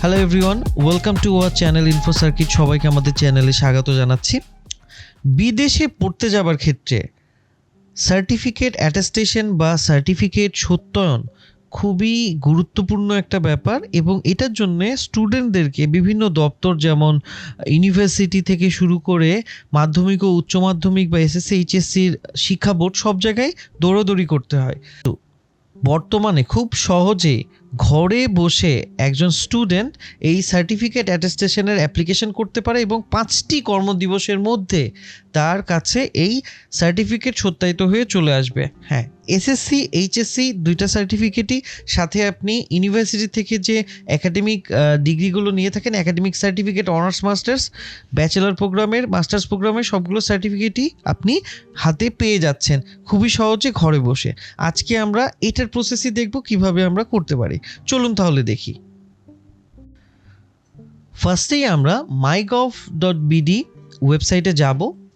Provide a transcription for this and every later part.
Hello everyone welcome to our channel info circuit সবাইকে আমাদের চ্যানেলে স্বাগত জানাচ্ছি। বিদেশে পড়তে যাবার ক্ষেত্রে সার্টিফিকেট অ্যাটেস্টেশন বা সার্টিফিকেট সত্যায়ন খুবই গুরুত্বপূর্ণ একটা ব্যাপার এবং এটার জন্য স্টুডেন্টদেরকে বিভিন্ন দপ্তর যেমন ইউনিভার্সিটি থেকে শুরু করে মাধ্যমিক ও উচ্চ মাধ্যমিক বা এসএসসি এইচএসসির শিক্ষা বোর্ড সব জায়গায় দৌড়াদৌড়ি করতে হয়। তো বর্তমানে খুব সহজে ঘরে বসে একজন স্টুডেন্ট এই সার্টিফিকেট অ্যাটেস্টেশনের অ্যাপ্লিকেশন করতে পারে এবং পাঁচটি কর্মদিবসের মধ্যে তার কাছে এই সার্টিফিকেট সত্যায়িত হয়ে চলে আসবে। হ্যাঁ এসএসসি এইচএসসি দুইটা সার্টিফিকেটই সাথে আপনি ইউনিভার্সিটি থেকে যে একাডেমিক ডিগ্রিগুলো নিয়ে থাকেন academic certificate honours masters bachelor প্রোগ্রামের মাস্টার্স প্রোগ্রামের সবগুলো সার্টিফিকেটই আপনি হাতে পেয়ে যাচ্ছেন। খুবই সহজে ঘরে বসে। আজকে আমরা এটার প্রসেসই দেখব কীভাবে আমরা করতে পারি। চলুন তাহলে দেখি। ফার্স্টেই আমরা মাই গভ ডট বিডি ওয়েবসাইটে যাব।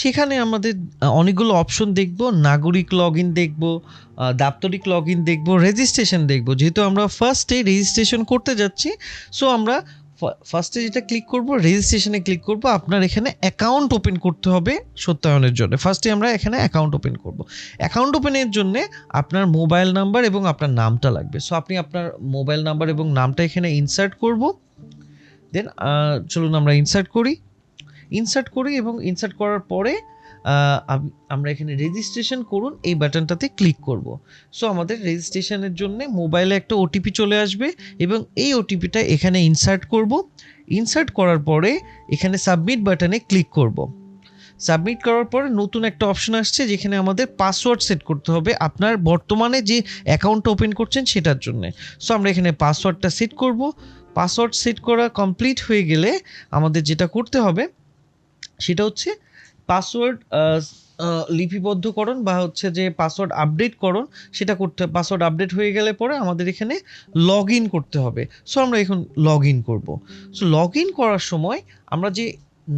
সেখানে আমাদের অনেকগুলো অপশন দেখব, নাগরিক লগ ইন দেখব দাপ্তরিক লগ ইন দেখব রেজিস্ট্রেশন দেখব। যেহেতু আমরা ফার্স্টে রেজিস্ট্রেশন করতে যাচ্ছি সো আমরা ফার্স্টে যেটা ক্লিক করব রেজিস্ট্রেশনে ক্লিক করব, আপনার এখানে অ্যাকাউন্ট ওপেন করতে হবে সত্যায়নের জন্য। ফার্স্টে আমরা এখানে অ্যাকাউন্ট ওপেন করব। অ্যাকাউন্ট ওপেনের জন্য আপনার মোবাইল নাম্বার এবং আপনার নামটা লাগবে। সো আপনি আপনার মোবাইল নাম্বার এবং নামটা এখানে ইনসার্ট করব। দেন চলুন আমরা ইনসার্ট করি। ইনসার্ট করি এবং ইনসার্ট করার পরে আমরা এখানে রেজিস্ট্রেশন করুন, এই বাটনটাতে ক্লিক করব। সো আমাদের রেজিস্ট্রেশনের জন্য মোবাইলে একটা ওটিপি চলে আসবে এবং এই ওটিপিটা এখানে ইনসার্ট করব। ইনসার্ট করার পরে এখানে সাবমিট বাটনে ক্লিক করব। সাবমিট করার পরে নতুন একটা অপশন আসছে যেখানে আমাদের পাসওয়ার্ড সেট করতে হবে আপনার বর্তমানে যে অ্যাকাউন্ট ওপেন করছেন সেটার জন্য। সো আমরা এখানে পাসওয়ার্ডটা সেট করব। পাসওয়ার্ড সেট করা কমপ্লিট হয়ে গেলে আমাদের যেটা করতে হবে সেটা হচ্ছে পাসওয়ার্ড লিপিবদ্ধকরণ বা হচ্ছে যে পাসওয়ার্ড আপডেটকরণ সেটা করতে পাসওয়ার্ড আপডেট হয়ে গেলে পরে আমাদের এখানে লগ ইন করতে হবে। সো আমরা এখন লগ ইন করব। সো লগ ইন করার সময় আমরা যে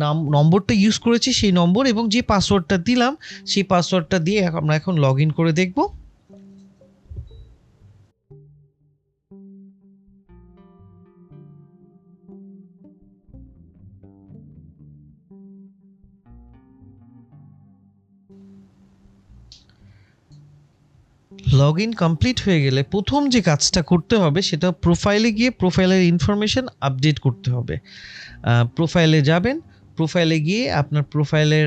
নাম, নম্বরটা ইউজ করেছি সেই নম্বর এবং যে পাসওয়ার্ডটা দিলাম, সেই পাসওয়ার্ডটা দিয়ে আমরা এখন লগ ইন করে দেখব। লগ ইন কমপ্লিট হয়ে গেলে প্রথম যে কাজটা করতে হবে সেটা প্রোফাইলে গিয়ে প্রোফাইলের ইনফরমেশন আপডেট করতে হবে। প্রোফাইলে যাবেন, প্রোফাইলে গিয়ে আপনার প্রোফাইলের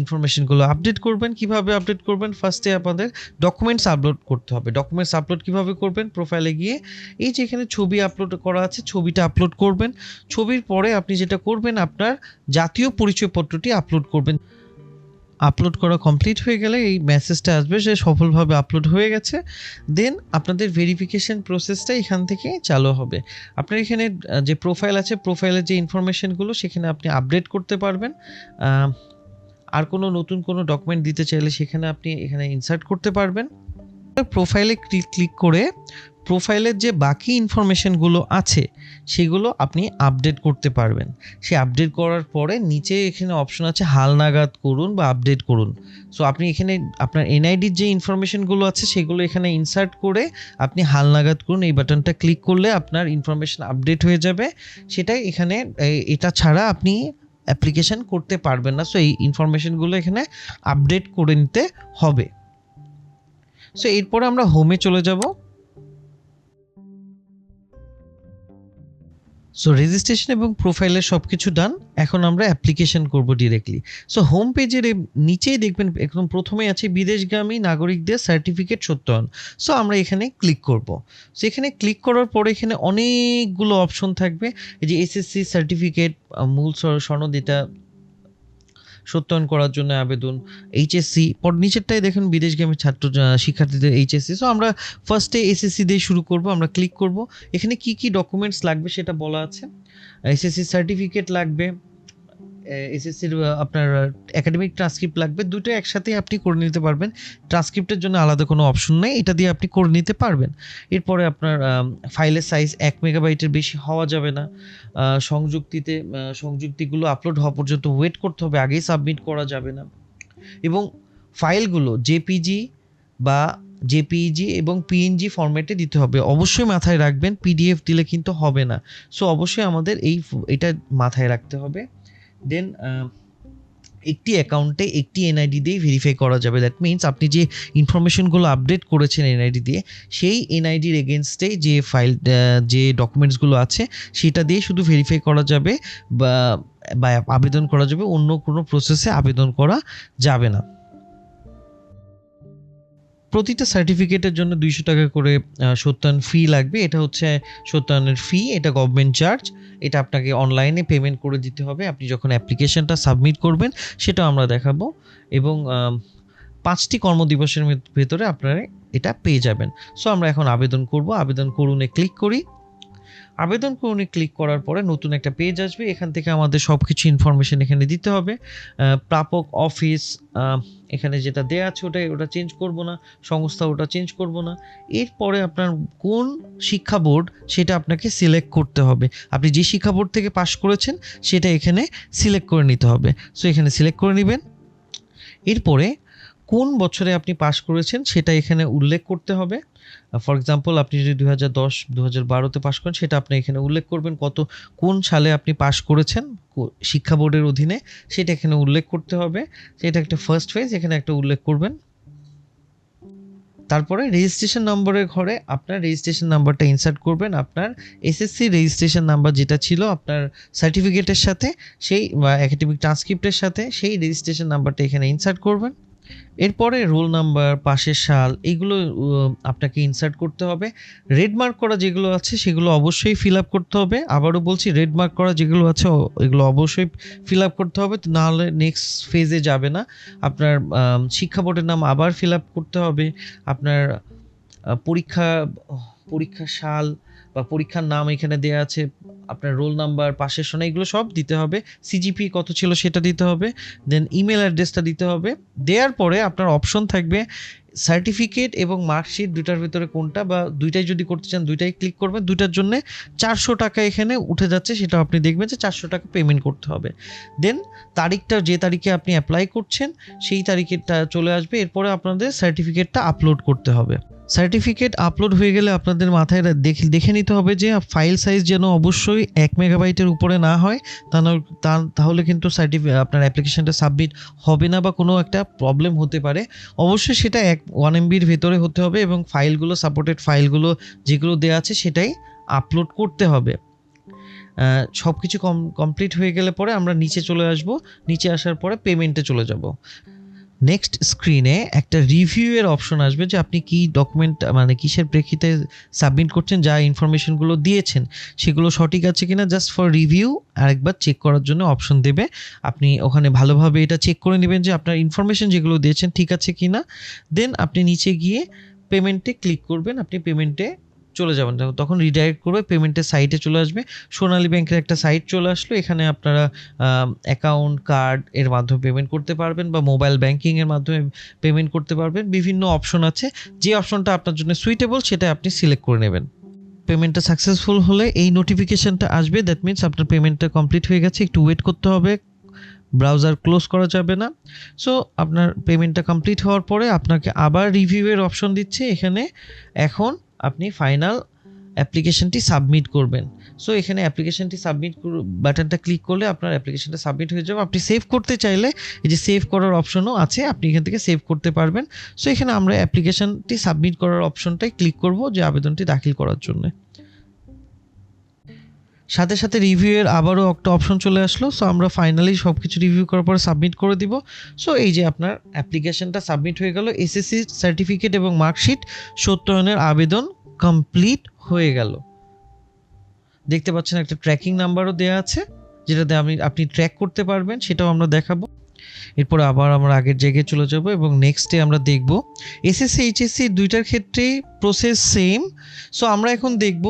ইনফরমেশনগুলো আপডেট করবেন। কীভাবে আপডেট করবেন? ফার্স্টে আপনাদের ডকুমেন্টস আপলোড করতে হবে। ডকুমেন্টস আপলোড কীভাবে করবেন? প্রোফাইলে গিয়ে এই যে এখানে ছবি আপলোড করা আছে, ছবিটা আপলোড করবেন। ছবির পরে আপনি যেটা করবেন, আপনার জাতীয় পরিচয়পত্রটি আপলোড করবেন। আপলোড করা কমপ্লিট হয়ে গেলে এই মেসেজটা আসবে সে সফলভাবে আপলোড হয়ে গেছে। দেন আপনাদের ভেরিফিকেশন প্রসেসটা এখান থেকে চালু হবে। আপনার এখানে যে প্রোফাইল আছে প্রোফাইলের যে ইনফরমেশনগুলো সেখানে আপনি আপডেট করতে পারবেন। আর কোনো নতুন কোনো ডকুমেন্ট দিতে চাইলে সেখানে আপনি এখানে ইনসার্ট করতে পারবেন। প্রোফাইলে ক্লিক ক্লিক করে প্রোফাইলের যে বাকি ইনফরমেশনগুলো আছে, সেগুলো আপনি আপডেট করতে পারবেন। সে আপডেট করার পরে নিচে এখানে অপশন আছে হালনাগাদ করুন বা আপডেট করুন। সো আপনি এখানে আপনার এনআইডির যে ইনফরমেশনগুলো আছে, সেগুলো এখানে ইনসার্ট করে আপনি হালনাগাদ করুন। এই বাটনটা ক্লিক করলে আপনার ইনফরমেশন আপডেট হয়ে যাবে। সেটাই এখানে এটা ছাড়া আপনি অ্যাপ্লিকেশন করতে পারবেন না। সো এই ইনফরমেশনগুলো এখানে আপডেট করে নিতে হবে। সো এরপরে আমরা হোমে চলে যাব। সো রেজিস্ট্রেশন এবং প্রোফাইলের সব কিছু ডান এখন আমরা অ্যাপ্লিকেশন করব ডিরেক্টলি সো হোম পেজের নিচেই দেখবেন, একদম প্রথমেই আছে বিদেশগামী নাগরিকদের সার্টিফিকেট সত্যায়ন সো আমরা এখানে ক্লিক করব। সো এখানে ক্লিক করার পরে এখানে অনেকগুলো অপশন থাকবে। যে এসএসসি সার্টিফিকেট মূল সনদ এটা সত্যায়ন করার জন্য আবেদন এইচএসসি পর নিচেরটাই বিদেশ গ্রামের ছাত্র শিক্ষার্থীদের এইচএসসি সো আমরা ফার্স্টে এসএসসি দিয়ে শুরু করব, আমরা ক্লিক করব। এখানে কি কি ডকুমেন্টস লাগবে সেটা বলা আছে? এসএসসি সার্টিফিকেট লাগবে এসএসসির আপনার একাডেমিক ট্রান্সক্রিপ্ট লাগবে। দুটো একসাথে আপনি করে নিতে পারবেন। ট্রান্সক্রিপ্টের জন্য আলাদা কোনো অপশন নেই। এটা দিয়ে আপনি করে নিতে পারবেন। এরপরে আপনার ফাইলের সাইজ এক মেগাবাইটের বেশি হওয়া যাবে না। সংযুক্তিতে সংযুক্তিগুলো আপলোড হওয়া পর্যন্ত ওয়েট করতে হবে। আগেই সাবমিট করা যাবে না। এবং ফাইলগুলো জেপিজি বা জেপিইজি এবং পিএনজি ফরম্যাটে দিতে হবে। অবশ্যই মাথায় রাখবেন। পিডিএফ দিলে কিন্তু হবে না। সো অবশ্যই আমাদের এই, এটা মাথায় রাখতে হবে। দেন একটি অ্যাকাউন্টে একটি এনআইডি দিয়েই ভেরিফাই করা যাবে। দ্যাট মিনস আপনি যে ইনফরমেশনগুলো আপডেট করেছেন এনআইডি দিয়ে, সেই এনআইডির এগেনস্টে যে ফাইল যে ডকুমেন্টসগুলো আছে, সেটা দিয়ে শুধু ভেরিফাই করা যাবে বা আবেদন করা যাবে। অন্য কোনো প্রসেসে আবেদন করা যাবে না। প্রতিটা সার্টিফিকেটের জন্য দুইশো টাকা করে সত্যায়ন ফি লাগবে। এটা হচ্ছে সত্যায়নের ফি এটা গভর্নমেন্ট চার্জ এটা আপনাকে অনলাইনে পেমেন্ট করে দিতে হবে। আপনি যখন অ্যাপ্লিকেশনটা সাবমিট করবেন, সেটা আমরা দেখাবো। এবং পাঁচটি কর্মদিবসের ভেতরে আপনারা এটা পেয়ে যাবেন। সো আমরা এখন আবেদন করব। আবেদন করুনে ক্লিক করি। আবেদন করুনে ক্লিক করার পরে নতুন একটা পেজ আসবে। এখান থেকে আমাদের সব কিছু ইনফরমেশন এখানে দিতে হবে। প্রাপক অফিস এখানে যেটা দেয়া আছে ওটা ওটা চেঞ্জ করব না, সংস্থা ওটা চেঞ্জ করব না। এরপরে আপনার কোন শিক্ষা বোর্ড সেটা আপনাকে সিলেক্ট করতে হবে। আপনি যে শিক্ষা বোর্ড থেকে পাশ করেছেন, সেটা এখানে সিলেক্ট করে নিতে হবে। সো এখানে সিলেক্ট করে নেবেন। এরপরে কোন বছরে আপনি পাশ করেছেন সেটা এখানে উল্লেখ করতে হবে। ফর এক্সাম্পল, আপনি যদি দু হাজার দশ দু হাজার বারোতে পাশ করেন সেটা আপনি এখানে উল্লেখ করবেন কত, কোন সালে আপনি পাশ করেছেন শিক্ষা বোর্ডের অধীনে সেটা এখানে উল্লেখ করতে হবে। সেটা একটা ফার্স্ট ফেজ এখানে একটা উল্লেখ করবেন। তারপরে রেজিস্ট্রেশন নম্বরের ঘরে আপনার রেজিস্ট্রেশন নাম্বারটা ইনসার্ট করবেন। আপনার এসএসসি রেজিস্ট্রেশন নাম্বার যেটা ছিল আপনার সার্টিফিকেটের সাথে, সেই, বা একাডেমিক ট্রান্সক্রিপ্টের সাথে সেই রেজিস্ট্রেশন নাম্বারটা এখানে ইনসার্ট করবেন। এরপরে রোল নাম্বার, পাশের সাল এগুলো আপনাকে ইনসার্ট করতে হবে। রেড মার্ক করা যেগুলো আছে, সেগুলো অবশ্যই ফিল আপ করতে হবে। আবারও বলছি রেড মার্ক করা যেগুলো আছে এগুলো অবশ্যই ফিল আপ করতে হবে। নাহলে নেক্সট ফেজে যাবে না। আপনার শিক্ষা বোর্ডের নাম আবার ফিল আপ করতে হবে। আপনার পরীক্ষা পরীক্ষার সাল বা পরীক্ষার নাম এখানে দেওয়া আছে, আপনার রোল নাম্বার, পাশের সোনা, এগুলো সব দিতে হবে। সিজিপি কত ছিল সেটা দিতে হবে। দেন ইমেল অ্যাড্রেসটা দিতে হবে। দেওয়ার পরে আপনার অপশন থাকবে সার্টিফিকেট এবং মার্কশিট দুটার ভিতরে কোনটা বা দুইটাই যদি করতে চান, দুইটাই ক্লিক করবেন। দুইটার জন্য চারশো টাকা এখানে উঠে যাচ্ছে, সেটা আপনি দেখবেন যে চারশো টাকা পেমেন্ট করতে হবে। দেন তারিখটা, যে তারিখে আপনি অ্যাপ্লাই করছেন, সেই তারিখেটা চলে আসবে। এরপরে আপনাদের সার্টিফিকেটটা আপলোড করতে হবে। সার্টিফিকেট আপলোড হয়ে গেলে আপনাদের মাথায় দেখে দেখে নিতে হবে যে ফাইল সাইজ যেন অবশ্যই এক মেগাবাইটের উপরে না হয় তাহলে কিন্তু সার্টিফি আপনার অ্যাপ্লিকেশনটা সাবমিট হবে না বা কোনো একটা প্রবলেম হতে পারে। অবশ্যই সেটা এক ওয়ান এমবির ভেতরে হতে হবে এবং ফাইলগুলো সাপোর্টেড ফাইলগুলো যেগুলো দেওয়া আছে সেটাই আপলোড করতে হবে। সব কিছু কম কমপ্লিট হয়ে গেলে পরে আমরা নিচে চলে আসব। নিচে আসার পরে পেমেন্টে চলে যাব। নেক্সট স্ক্রিনে একটা রিভিউয়ের অপশন আসবে যে আপনি কি ডকুমেন্ট মানে কিসের প্রেক্ষিতে সাবমিট করছেন, যা ইনফরমেশনগুলো দিয়েছেন, সেগুলো সঠিক আছে কিনা জাস্ট ফর রিভিউ আরেকবার চেক করার জন্য অপশন দেবে। আপনি ওখানে ভালোভাবে এটা চেক করে নেবেন যে আপনার ইনফরমেশন যেগুলো দিয়েছেন ঠিক আছে কিনা। দেন আপনি নিচে গিয়ে পেমেন্টে ক্লিক করবেন, আপনি পেমেন্টে চলে যাবেন। তখন রিডাইরেক্ট করবে পেমেন্টের সাইটে চলে আসবে। সোনালী ব্যাংকের একটা সাইট চলে আসলো। এখানে আপনারা অ্যাকাউন্ট কার্ড এর মাধ্যমে পেমেন্ট করতে পারবেন বা মোবাইল ব্যাংকিংয়ের মাধ্যমে পেমেন্ট করতে পারবেন। বিভিন্ন অপশন আছে। যে অপশনটা আপনার জন্য সুইটেবল সেটা আপনি সিলেক্ট করে নেবেন। পেমেন্টটা সাকসেসফুল হলে এই নোটিফিকেশনটা আসবে। দ্যাট মিনস আপনার পেমেন্টটা কমপ্লিট হয়ে গেছে। একটু ওয়েট করতে হবে। ব্রাউজার ক্লোজ করা যাবে না। সো আপনার পেমেন্টটা কমপ্লিট হওয়ার পরে আপনাকে আবার রিভিউয়ের অপশন দিচ্ছে। এখানে এখন আপনি ফাইনাল অ্যাপ্লিকেশনটি সাবমিট করবেন। সো এখানে অ্যাপ্লিকেশনটি সাবমিট বাটনটা ক্লিক করলে আপনার অ্যাপ্লিকেশনটা সাবমিট হয়ে যাবে। আপনি সেভ করতে চাইলে এই যে সেভ করার অপশনও আছে, আপনি এখান থেকে সেভ করতে পারবেন। সো এখানে আমরা অ্যাপ্লিকেশনটি সাবমিট করার অপশনটাই ক্লিক করব যে আবেদনটি দাখিল করার জন্য। সাথে সাথে রিভিউয়ের আবারও একটা অপশন চলে আসলো। সো আমরা ফাইনালি সব কিছু রিভিউ করার পরে সাবমিট করে দিব। সো এই যে আপনার অ্যাপ্লিকেশনটা সাবমিট হয়ে গেল এসএসসি সার্টিফিকেট এবং মার্কশিট সত্যায়নের আবেদন কমপ্লিট হয়ে গেল। দেখতে পাচ্ছেন একটা ট্র্যাকিং নাম্বারও দেওয়া আছে, যেটাতে আমি, আপনি ট্র্যাক করতে পারবেন, সেটাও আমরা দেখাবো। এরপর আবার আমরা আগের জায়গায় চলে যাব এবং নেক্সটে আমরা দেখব। এসএসসি এইচএসসি দুইটার ক্ষেত্রেই প্রসেস সেম সো আমরা এখন দেখব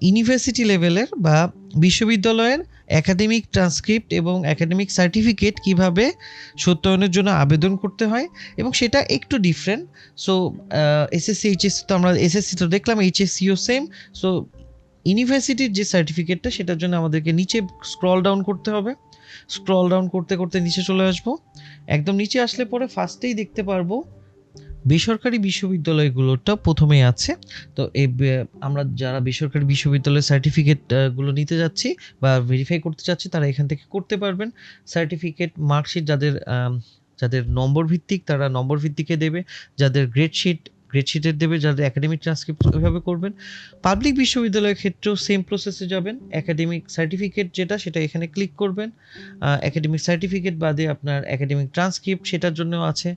ইউনিভার্সিটি লেভেলের বা বিশ্ববিদ্যালয়ের একাডেমিক ট্রান্সক্রিপ্ট এবং একাডেমিক সার্টিফিকেট কীভাবে সত্যায়নের জন্য আবেদন করতে হয় এবং সেটা একটু ডিফারেন্ট সো এসএসসি এইচএসসি তো আমরা এসএসসি তো দেখলাম এইচএসসিও সেম সো ইউনিভার্সিটির যে সার্টিফিকেটটা সেটার জন্য আমাদেরকে নিচে স্ক্রল ডাউন করতে হবে। স্ক্রল ডাউন করতে করতে নিচে চলে আসব। একদম নিচে আসলে পরে ফার্স্টেই দেখতে পারব বেসরকারি বিশ্ববিদ্যালয়গুলোটা প্রথমেই আছে। তো এই আমরা যারা বেসরকারি বিশ্ববিদ্যালয়ের সার্টিফিকেটগুলো নিতে যাচ্ছি বা ভেরিফাই করতে চাচ্ছি, তারা এখান থেকে করতে পারবেন। সার্টিফিকেট মার্কশিট যাদের যাদের নম্বর ভিত্তিক, তারা নম্বর ভিত্তিকে দেবে। যাদের গ্রেড শিট গ্রেড শিটের দেবে, যাদের একাডেমিক ট্রান্সক্রিপ্ট ওইভাবে করবেন। পাবলিক বিশ্ববিদ্যালয়ের ক্ষেত্রেও সেম প্রসেসে যাবেন। একাডেমিক সার্টিফিকেট যেটা, সেটা এখানে ক্লিক করবেন। একাডেমিক সার্টিফিকেট বাদে আপনার একাডেমিক ট্রান্সক্রিপ্ট সেটার জন্য আছে।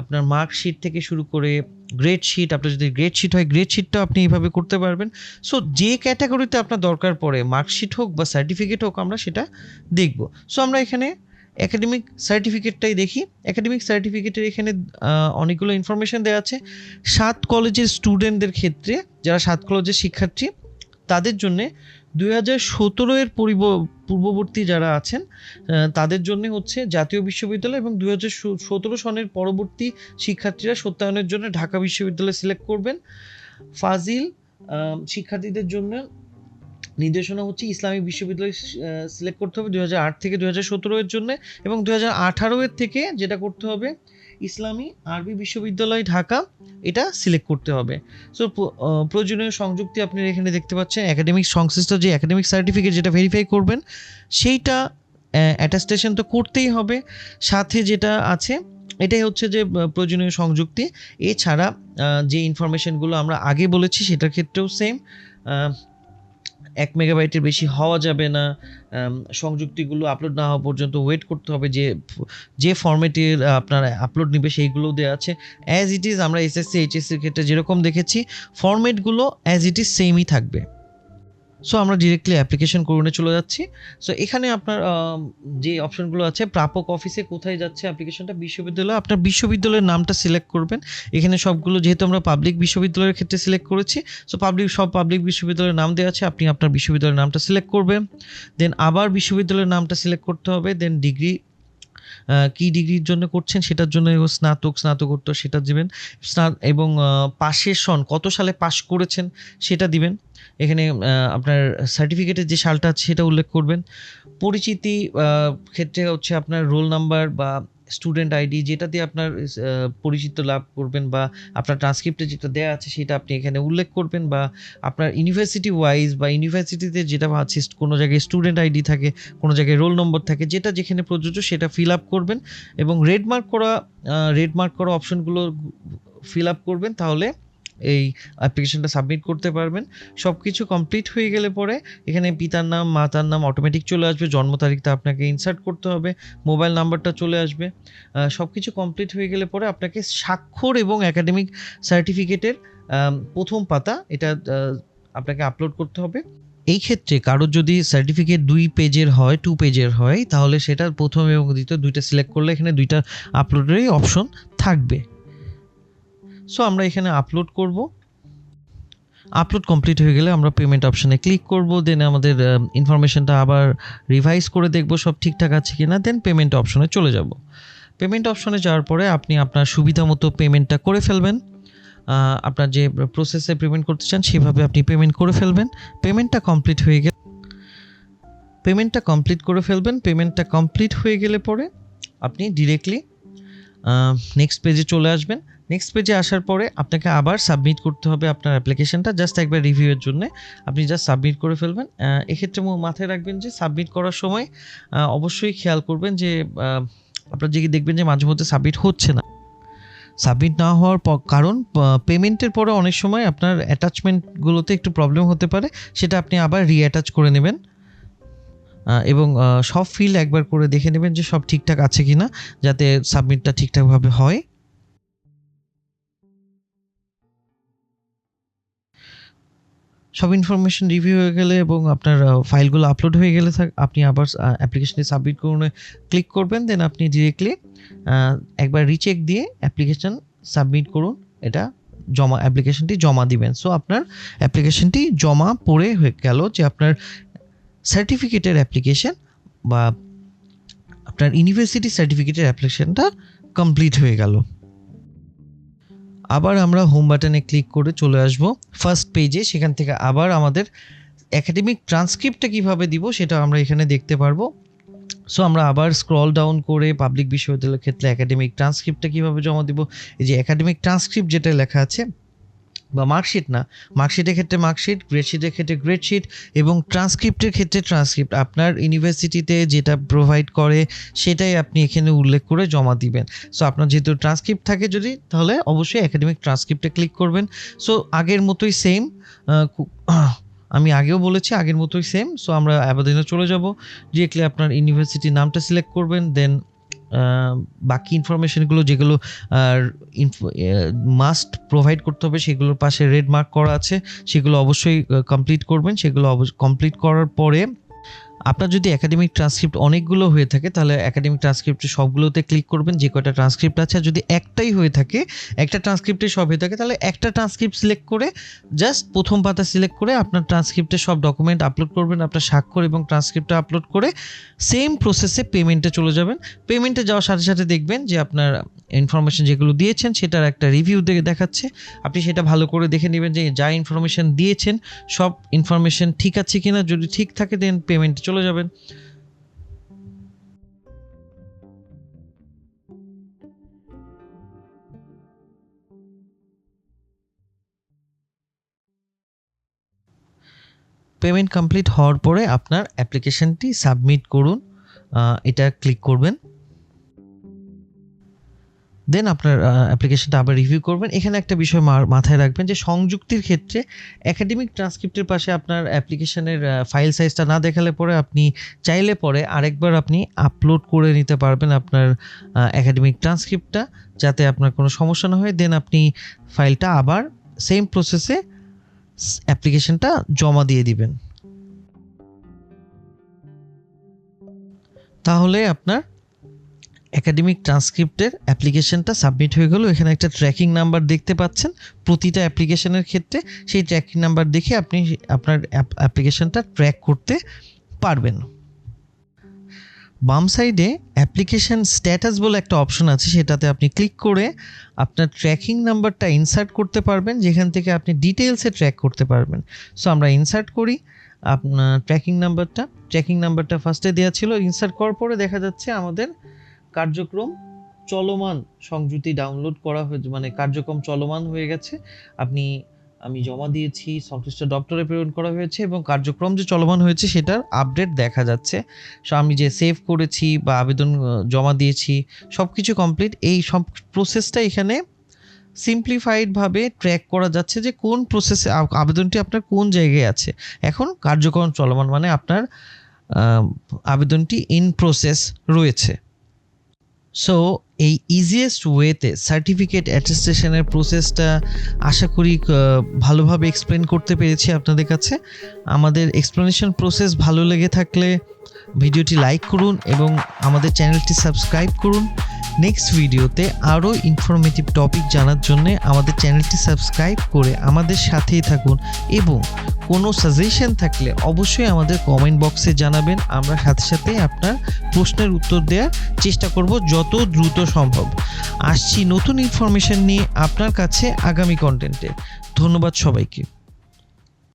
আপনার মার্কশিট থেকে শুরু করে গ্রেড শিট আপনার যদি গ্রেড শিট হয় গ্রেড শিটটাও আপনি এইভাবে করতে পারবেন। সো যে ক্যাটাগরিতে আপনার দরকার পড়ে মার্কশিট হোক বা সার্টিফিকেট হোক, আমরা সেটা দেখব। সো আমরা এখানে একাডেমিক সার্টিফিকেটটাই দেখি। একাডেমিক সার্টিফিকেটের এখানে অনেকগুলো ইনফরমেশন দেওয়া আছে। সাত কলেজের স্টুডেন্টদের ক্ষেত্রে, যারা সাত কলেজের শিক্ষার্থী, তাদের জন্যে দুই হাজার সতেরো এর পূর্ব, পূর্ববর্তী যারা আছেন তাদের জন্য হচ্ছে জাতীয় বিশ্ববিদ্যালয় এবং দুই হাজার সতেরো সনের পরবর্তী শিক্ষার্থীরা সত্যায়নের জন্য ঢাকা বিশ্ববিদ্যালয় সিলেক্ট করবেন। ফাজিল শিক্ষার্থীদের জন্য নির্দেশনা হচ্ছে ইসলামিক বিশ্ববিদ্যালয় সিলেক্ট করতে হবে আট থেকে দুই হাজার সতেরো এর জন্য এবং দুই হাজার আঠারো এর থেকে যেটা করতে হবে ইসলামী আরবি বিশ্ববিদ্যালয় ঢাকা, এটা সিলেক্ট করতে হবে। সো প্রয়োজনীয় সংযুক্তি আপনি এখানে দেখতে পাচ্ছেন একাডেমিক সংশ্লিষ্ট যে একাডেমিক সার্টিফিকেট যেটা ভেরিফাই করবেন, সেইটা অ্যাটাস্টেশন তো করতেই হবে। সাথে যেটা আছে, এটাই হচ্ছে যে প্রয়োজনীয় সংযুক্তি। এছাড়া যে ইনফরমেশনগুলো আমরা আগে বলেছি, সেটার ক্ষেত্রেও সেম এক মেগাবাইটের বেশি হওয়া যাবে না। সংযুক্তিগুলো আপলোড না হওয়া পর্যন্ত ওয়েট করতে হবে যে যে ফর্মেটের আপনার আপলোড নিবে সেইগুলো দেওয়া আছে। অ্যাজ ইট ইজ আমরা এসএসসি এইচএসসির ক্ষেত্রে যেরকম দেখেছি ফর্মেটগুলো অ্যাজ ইট ইজ সেমই থাকবে। সো আমরা ডিরেক্টলি অ্যাপ্লিকেশন করুনে চলে যাচ্ছি। সো এখানে আপনার যে অপশনগুলো আছে, প্রাপক অফিসে কোথায় যাচ্ছে অ্যাপ্লিকেশনটা, বিশ্ববিদ্যালয়, আপনার বিশ্ববিদ্যালয়ের নামটা সিলেক্ট করবেন। এখানে সবগুলো, যেহেতু আমরা পাবলিক বিশ্ববিদ্যালয়ের ক্ষেত্রে সিলেক্ট করেছি সো পাবলিক সব পাবলিক বিশ্ববিদ্যালয়ের নাম দেওয়া আছে, আপনি আপনার বিশ্ববিদ্যালয়ের নামটা সিলেক্ট করবেন। দেন আবার বিশ্ববিদ্যালয়ের নামটা সিলেক্ট করতে হবে দেন ডিগ্রি কি ডিগ্রির জন্য করছেন? সেটার জন্য স্নাতক, স্নাতকোত্তর সেটা দিবেন। এবং পাশের সন কত সালে পাশ করেছেন সেটা দিবেন। এখানে আপনার সার্টিফিকেটের যে সালটা আছে সেটা উল্লেখ করবেন। পরিচিতি ক্ষেত্রে হচ্ছে আপনার রোল নাম্বার বা স্টুডেন্ট আইডি যেটা দিয়ে আপনার পরিচিত লাভ করবেন বা আপনার ট্রান্সক্রিপ্টে যেটা দেওয়া আছে সেটা আপনি এখানে উল্লেখ করবেন বা আপনার ইউনিভার্সিটি ওয়াইজ বা ইউনিভার্সিটিতে যেটা আছে কোনো জায়গায় স্টুডেন্ট আইডি থাকে, কোনো জায়গায় রোল নম্বর থাকে, যেটা যেখানে প্রযোজ্য সেটা ফিল আপ করবেন এবং রেড মার্ক করা রেড মার্ক করা অপশনগুলো ফিল আপ করবেন তাহলে এই অ্যাপ্লিকেশনটা সাবমিট করতে পারবেন। সব কিছু কমপ্লিট হয়ে গেলে পরে এখানে পিতার নাম, মাতার নাম অটোমেটিক চলে আসবে। জন্ম তারিখটা আপনাকে ইনসার্ট করতে হবে। মোবাইল নাম্বারটা চলে আসবে। সব কিছু কমপ্লিট হয়ে গেলে পরে আপনাকে স্বাক্ষর এবং একাডেমিক সার্টিফিকেটের প্রথম পাতা এটা আপনাকে আপলোড করতে হবে। এই ক্ষেত্রে কারোর যদি সার্টিফিকেট দুই পেজের হয় টু পেজের হয়, তাহলে সেটা প্রথম এবং দ্বিতীয় দুইটা সিলেক্ট করলে এখানে দুইটা আপলোডেরই অপশন থাকবে। সো আমরা এখানে আপলোড করব। আপলোড কমপ্লিট হয়ে গেলে আমরা পেমেন্ট অপশানে ক্লিক করব দেন আমাদের ইনফরমেশনটা আবার রিভাইজ করে দেখব সব ঠিকঠাক আছে কি না দেন পেমেন্ট অপশনে চলে যাব। পেমেন্ট অপশনে যাওয়ার পরে আপনি আপনার সুবিধা মতো পেমেন্টটা করে ফেলবেন। আপনার যে প্রসেসে পেমেন্ট করতে চান, সেভাবে আপনি পেমেন্ট করে ফেলবেন। পেমেন্টটা কমপ্লিট হয়ে গেলে পেমেন্টটা কমপ্লিট করে ফেলবেন। পেমেন্টটা কমপ্লিট হয়ে গেলে পরে আপনি ডিরেক্টলি নেক্সট পেজে চলে আসবেন। নেক্সট পেজে আসার পরে আপনাকে আবার সাবমিট করতে হবে আপনার অ্যাপ্লিকেশনটা জাস্ট একবার রিভিউয়ের জন্য। আপনি জাস্ট সাবমিট করে ফেলবেন। এক্ষেত্রে মাথায় রাখবেন যে সাবমিট করার সময় অবশ্যই খেয়াল করবেন যে আপনার যে দেখবেন যে মাঝে মধ্যে সাবমিট হচ্ছে না। সাবমিট না হওয়ার কারণ পেমেন্টের পরে অনেক সময় আপনার অ্যাটাচমেন্টগুলোতে একটু প্রবলেম হতে পারে, সেটা আপনি আবার রিঅ্যাটাচ করে নেবেন। এবং সব ফিল একবার করে দেখে নেবেন যে সব ঠিকঠাক আছে কি না যাতে সাবমিটটা ঠিকঠাকভাবে হয়। সব ইনফরমেশন রিভিউ হয়ে গেলে এবং আপনার ফাইলগুলো আপলোড হয়ে গেলে আপনি আবার অ্যাপ্লিকেশনে সাবমিট করুন ক্লিক করবেন দেন আপনি ডিরেক্টলি একবার রিচেক দিয়ে অ্যাপ্লিকেশন সাবমিট করুন। এটা জমা অ্যাপ্লিকেশনটি জমা দিবেন। সো আপনার অ্যাপ্লিকেশনটি জমা পড়ে হয়ে গেল যে আপনার সার্টিফিকেটের অ্যাপ্লিকেশন বা আপনার ইউনিভার্সিটি সার্টিফিকেটের অ্যাপ্লিকেশনটা কমপ্লিট হয়ে গেল। আবার আমরা হোম বাটনে ক্লিক করে চলে আসব। ফার্স্ট পেজে সেখান থেকে আবার আমাদের অ্যাকাডেমিক ট্রান্সক্রিপ্টটা কীভাবে দিব সেটা আমরা এখানে দেখতে পারব। সো আমরা আবার স্ক্রল ডাউন করে পাবলিক বিশ্ববিদ্যালয়ের ক্ষেত্রে একাডেমিক ট্রান্সক্রিপ্টটা কীভাবে জমা দিব? এই যে একাডেমিক ট্রান্সক্রিপ্ট যেটা লেখা আছে বা মার্কশিট না। মার্কশিটের ক্ষেত্রে মার্কশিট গ্রেডশিটের ক্ষেত্রে গ্রেডশিট এবং ট্রান্সক্রিপ্টের ক্ষেত্রে ট্রান্সক্রিপ্ট আপনার ইউনিভার্সিটিতে যেটা প্রোভাইড করে, সেটাই আপনি এখানে উল্লেখ করে জমা দিবেন। সো আপনার যেহেতু ট্রান্সক্রিপ্ট থাকে যদি, তাহলে অবশ্যই একাডেমিক ট্রান্সক্রিপ্টে ক্লিক করবেন। সো আগের মতোই সেম আমি আগেও বলেছি আগের মতোই সেম সো আমরা আবেদনে চলে যাব। ডিরেক্টলি আপনার ইউনিভার্সিটির নামটা সিলেক্ট করবেন দেন বাকি ইনফরমেশনগুলো যেগুলো মাস্ট প্রোভাইড করতে হবে, সেগুলোর পাশে রেড মার্ক করা আছে, সেগুলো অবশ্যই কমপ্লিট করবেন, সেগুলো কমপ্লিট করার পরে আপনার যদি একাডেমিক ট্রান্সক্রিপ্ট অনেকগুলো হয়ে থাকে, তাহলে একাডেমিক ট্রান্সক্রিপ্টে সবগুলোতে ক্লিক করবেন, যে কয়টা ট্রান্সক্রিপ্ট আছে। যদি একটাই হয়ে থাকে, একটা ট্রান্সক্রিপ্টে সব হয়ে থাকে, তাহলে একটা ট্রান্সক্রিপ্ট সিলেক্ট করে জাস্ট প্রথম পাতা সিলেক্ট করে আপনার ট্রান্সক্রিপ্টে সব ডকুমেন্ট আপলোড করবেন, আপনার স্বাক্ষর এবং ট্রান্সক্রিপ্টটা আপলোড করে সেম প্রসেসে পেমেন্টে চলে যাবেন। পেমেন্টে যাওয়ার সাথে সাথে দেখবেন যে আপনার ইনফরমেশন যেগুলো দিয়েছেন, সেটার একটা রিভিউ দেখে দেখাচ্ছে। আপনি সেটা ভালো করে দেখে নেবেন যে যা ইনফরমেশন দিয়েছেন, সব ইনফরমেশন ঠিক আছে কিনা। যদি ঠিক থাকে দেন পেমেন্টে চলে যাবেন। পেমেন্ট কমপ্লিট হওয়ার পরে আপনার অ্যাপ্লিকেশনটি সাবমিট করুন। এটা ক্লিক করবেন। দেন আপনার অ্যাপ্লিকেশনটা আবার রিভিউ করবেন। এখানে একটা বিষয় মাথায় রাখবেন যে সংযুক্তির ক্ষেত্রে একাডেমিক ট্রান্সক্রিপ্টের পাশে আপনার অ্যাপ্লিকেশনের ফাইল সাইজটা না দেখালে পরে আপনি চাইলে পরে আরেকবার আপনি আপলোড করে নিতে পারবেন আপনার একাডেমিক ট্রান্সক্রিপ্টটা যাতে আপনার কোনো সমস্যা না হয়। দেন আপনি ফাইলটা আবার সেম প্রসেসে অ্যাপ্লিকেশনটা জমা দিয়ে দিবেন। তাহলে আপনার একাডেমিক ট্রান্সক্রিপ্টের অ্যাপ্লিকেশনটা সাবমিট হয়ে গেল। এখানে একটা ট্র্যাকিং নাম্বার দেখতে পাচ্ছেন। প্রতিটা অ্যাপ্লিকেশনের ক্ষেত্রে সেই ট্র্যাকিং নাম্বার দেখে আপনি আপনার অ্যাপ্লিকেশনটা ট্র্যাক করতে পারবেন। বাম সাইডে অ্যাপ্লিকেশন স্ট্যাটাস বলে একটা অপশন আছে। সেটাতে আপনি ক্লিক করে আপনার ট্র্যাকিং নাম্বারটা ইনসার্ট করতে পারবেন, যেখান থেকে আপনি ডিটেলসে ট্র্যাক করতে পারবেন। সো আমরা ইনসার্ট করি। আপনার ট্র্যাকিং নাম্বারটা ট্র্যাকিং নাম্বারটা ফার্স্টে দেওয়া ছিল। ইনসার্ট করার পরে দেখা যাচ্ছে আমাদের কার্যক্রম চলমান সংযুতি ডাউনলোড করা হয়েছে মানে কার্যক্রম চলমান হয়ে গেছে। আপনি, আমি জমা দিয়েছি, সংশ্লিষ্ট দপ্তরে প্রেরণ করা হয়েছে এবং কার্যক্রম যে চলমান হয়েছে সেটার আপডেট দেখা যাচ্ছে। সো, আমি যে সেভ করেছি বা আবেদন জমা দিয়েছি সব কিছু কমপ্লিট এই সব প্রসেসটা এখানে সিম্পলিফাইডভাবে ট্র্যাক করা যাচ্ছে যে কোন প্রসেসে আবেদনটি আপনার কোন জায়গায় আছে। এখন কার্যক্রম চলমান মানে আপনার আবেদনটি ইন প্রসেস রয়েছে। সো এই ইজিয়েস্ট ওয়েতে সার্টিফিকেট অ্যাটেস্টেশনের প্রসেসটা আশা করি ভালোভাবে এক্সপ্লেন করতে পেরেছি আপনাদের কাছে। আমাদের এক্সপ্লেনেশন প্রসেস ভালো লেগে থাকলে ভিডিওটি লাইক করুন এবং আমাদের চ্যানেলটি সাবস্ক্রাইব করুন। নেক্সট ভিডিওতে আরও ইনফরমেটিভ টপিক জানার জন্য আমাদের চ্যানেলটি সাবস্ক্রাইব করে আমাদের সাথেই থাকুন এবং কোনো সাজেশন থাকলে অবশ্যই আমাদের কমেন্ট বক্সে জানাবেন। আমরা সাথে সাথে আপনার প্রশ্নের উত্তর দেওয়ার চেষ্টা করব যত দ্রুত সম্ভব। আসছি নতুন ইনফরমেশন নিয়ে আপনার কাছে আগামী কন্টেন্টে ধন্যবাদ সবাইকে।